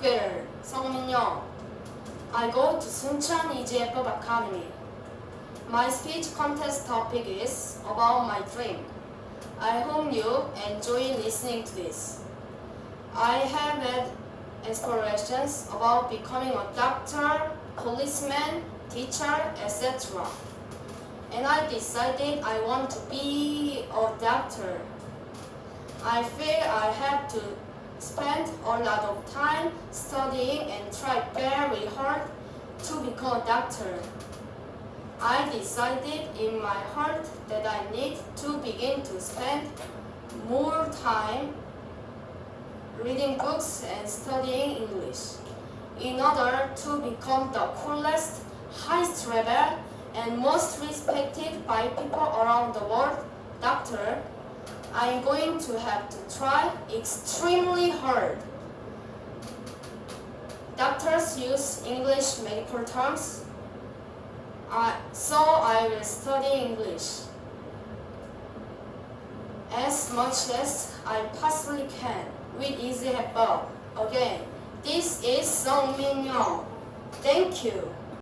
6개월 성민영 I go to Suncheon EJF업 Academy. My speech contest topic is about my dream. I hope you enjoy listening to this. I have had aspirations about becoming a doctor, policeman, teacher, etc. And I decided I want to be a doctor. I feel I have to spend a lot of time studying and tried very hard to become a doctor. I decided in my heart that I need to begin to spend more time reading books and studying English in order to become the coolest, highest level, and most respected by people around the world doctor. I'm going to have to try extremely hard. Doctors use English medical terms, I, so I will study English as much as I possibly can with easy help. Again, this is Song Min Young. Thank you.